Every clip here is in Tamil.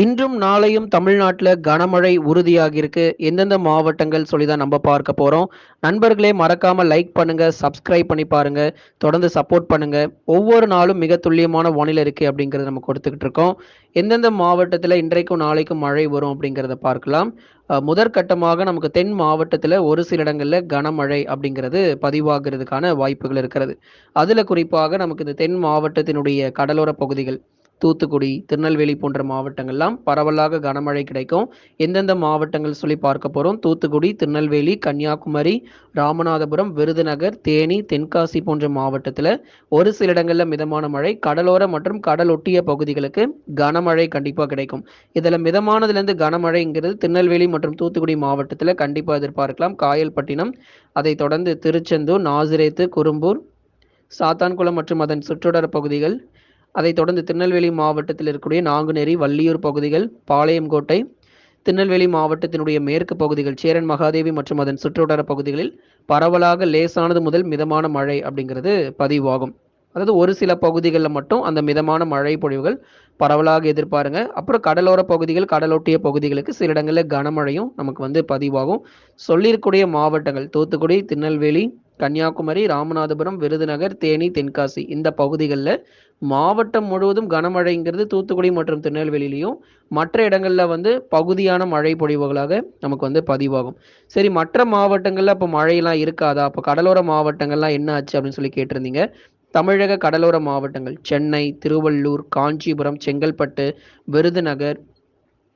இன்றும் நாளையும் தமிழ்நாட்டில் கனமழை உறுதியாகியிருக்கு. எந்தெந்த மாவட்டங்கள் சொல்லி தான் நம்ம பார்க்க போகிறோம் நண்பர்களே மறக்காமல் லைக் பண்ணுங்க சப்ஸ்கிரைப் பண்ணி பாருங்க தொடர்ந்து சப்போர்ட் பண்ணுங்க. ஒவ்வொரு நாளும் மிக துல்லியமான வானிலை இருக்கு அப்படிங்கிறத நம்ம கொடுத்துக்கிட்டு இருக்கோம். எந்தெந்த மாவட்டத்தில் இன்றைக்கும் நாளைக்கும் மழை வரும் அப்படிங்கிறத பார்க்கலாம். முதற்கட்டமாக நமக்கு தென் மாவட்டத்தில் ஒரு சில இடங்களில் கனமழை அப்படிங்கிறது பதிவாகிறதுக்கான வாய்ப்புகள் இருக்கிறது. அதில் குறிப்பாக நமக்கு இந்த தென் மாவட்டத்தினுடைய கடலோர பகுதிகள் தூத்துக்குடி திருநெல்வேலி போன்ற மாவட்டங்கள்லாம் பரவலாக கனமழை கிடைக்கும். எந்தெந்த மாவட்டங்கள் சொல்லி பார்க்க போகிறோம் தூத்துக்குடி திருநெல்வேலி கன்னியாகுமரி ராமநாதபுரம் விருதுநகர் தேனி தென்காசி போன்ற மாவட்டத்தில் ஒரு சில இடங்களில் மிதமான மழை கடலோர மற்றும் கடல் ஒட்டிய பகுதிகளுக்கு கனமழை கண்டிப்பாக கிடைக்கும். இதில் மிதமானதுலேருந்து கனமழைங்கிறது திருநெல்வேலி மற்றும் தூத்துக்குடி மாவட்டத்தில் கண்டிப்பாக எதிர்பார்க்கலாம். காயல்பட்டினம் அதை தொடர்ந்து திருச்செந்தூர் நாசிரேத்து குறும்பூர் சாத்தான்குளம் மற்றும் அதன் சுற்றுடர பகுதிகள் அதைத் தொடர்ந்து திருநெல்வேலி மாவட்டத்தில் இருக்கக்கூடிய நாங்குநேரி வள்ளியூர் பகுதிகள் பாளையங்கோட்டை திருநெல்வேலி மாவட்டத்தினுடைய மேற்கு பகுதிகள் சேரன் மகாதேவி மற்றும் அதன் சுற்றுவட்டார பகுதிகளில் பரவலாக லேசானது முதல் மிதமான மழை அப்படிங்கிறது பதிவாகும். அதாவது ஒரு சில பகுதிகளில் மட்டும் அந்த மிதமான மழை பொழிவுகள் பரவலாக எதிர்பாருங்க. அப்புறம் கடலோர பகுதிகள் கடலொட்டிய பகுதிகளுக்கு சில இடங்களில் கனமழையும் நமக்கு வந்து பதிவாகும். சொல்லியிருக்கூடிய மாவட்டங்கள் தூத்துக்குடி திருநெல்வேலி கன்னியாகுமரி ராமநாதபுரம் விருதுநகர் தேனி தென்காசி இந்த பகுதிகளில் மாவட்டம் முழுவதும் கனமழைங்கிறது தூத்துக்குடி மற்றும் திருநெல்வேலியிலையும் மற்ற இடங்களில் வந்து பகுதியான மழை பொழிவுகளாக நமக்கு வந்து பதிவாகும். சரி மற்ற மாவட்டங்களில் அப்போ மழையெல்லாம் இருக்காதா? அப்போ கடலோர மாவட்டங்கள்லாம் என்ன ஆச்சு அப்படின்னு சொல்லி கேட்டிருந்தீங்க. தமிழக கடலோர மாவட்டங்கள் சென்னை திருவள்ளூர் காஞ்சிபுரம் செங்கல்பட்டு விருதுநகர்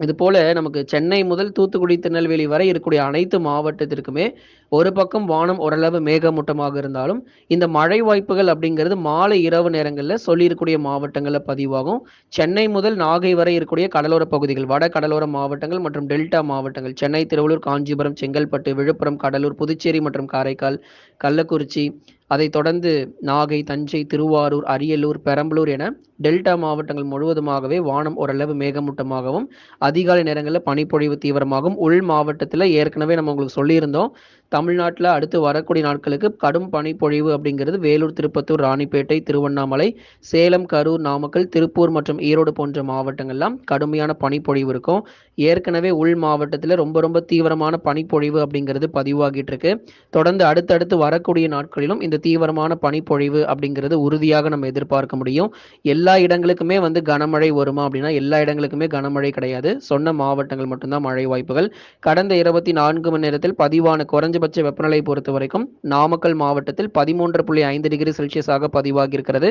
இது போல நமக்கு சென்னை முதல் தூத்துக்குடி திருநெல்வேலி வரை இருக்கக்கூடிய அனைத்து மாவட்டத்திற்குமே ஒரு பக்கம் வானம் ஓரளவு மேகமூட்டமாக இருந்தாலும் இந்த மழை வாய்ப்புகள் அப்படிங்கிறது மாலை இரவு நேரங்களில் சொல்லியிருக்கக்கூடிய மாவட்டங்களில் பதிவாகும். சென்னை முதல் நாகை வரை இருக்கக்கூடிய கடலோர பகுதிகள் வட கடலோர மாவட்டங்கள் மற்றும் டெல்டா மாவட்டங்கள் சென்னை திருவள்ளூர் காஞ்சிபுரம் செங்கல்பட்டு விழுப்புரம் கடலூர் புதுச்சேரி மற்றும் காரைக்கால் கள்ளக்குறிச்சி அதைத் தொடர்ந்து நாகை தஞ்சை திருவாரூர் அரியலூர் பெரம்பலூர் என டெல்டா மாவட்டங்கள் முழுவதுமாகவே வானம் ஓரளவு மேகமூட்டமாகவும் அதிகாலை நேரங்களில் பனிப்பொழிவு தீவிரமாகவும் உள் மாவட்டத்தில் ஏற்கனவே நம்ம உங்களுக்கு சொல்லியிருந்தோம். தமிழ்நாட்டில் அடுத்து வரக்கூடிய நாட்களுக்கு கடும் பனிப்பொழிவு அப்படிங்கிறது வேலூர் திருப்பத்தூர் ராணிப்பேட்டை திருவண்ணாமலை சேலம் கரூர் நாமக்கல் திருப்பூர் மற்றும் ஈரோடு போன்ற மாவட்டங்கள்லாம் கடுமையான பனிப்பொழிவு இருக்கும். ஏற்கனவே உள் மாவட்டத்தில் ரொம்ப ரொம்ப தீவிரமான பனிப்பொழிவு அப்படிங்கிறது பதிவாகிட்டு இருக்கு. தொடர்ந்து அடுத்தடுத்து வரக்கூடிய நாட்களிலும் இந்த தீவிரமான பனிப்பொழிவு அப்படிங்கிறது உறுதியாக நம்ம எதிர்பார்க்க முடியும். எல்லா இடங்களுக்குமே வந்து கனமழை வருமா அப்படின்னா எல்லா இடங்களுக்குமே கனமழை கிடையாது. சொன்ன மாவட்டங்கள் மட்டும்தான் மழை வாய்ப்புகள். கடந்த இருபத்தி நான்கு மணி நேரத்தில் பதிவான குறைஞ்சபட்ச வெப்பநிலை பொறுத்த வரைக்கும் நாமக்கல் மாவட்டத்தில் பதிமூன்று புள்ளி ஐந்து டிகிரி செல்சியஸாக பதிவாகி இருக்கிறது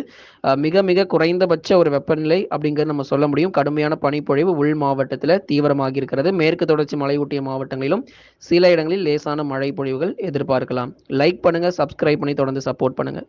மிக மிக குறைந்தபட்ச ஒரு வெப்பநிலை அப்படிங்கிறது நம்ம சொல்ல முடியும். கடுமையான பனிப்பொழிவு உள் மாவட்டத்தில் தீவிரமாகி இருக்கிறது மேற்கு தொடர்ச்சி மலையொட்டிய மாவட்டங்களிலும் சில இடங்களில் லேசான மழை பொழிவுகள் எதிர்பார்க்கலாம். லைக் பண்ணுங்க சப்ஸ்கிரைப் பண்ணி தொடர்ந்து சப்போர்ட் பண்ணுங்க.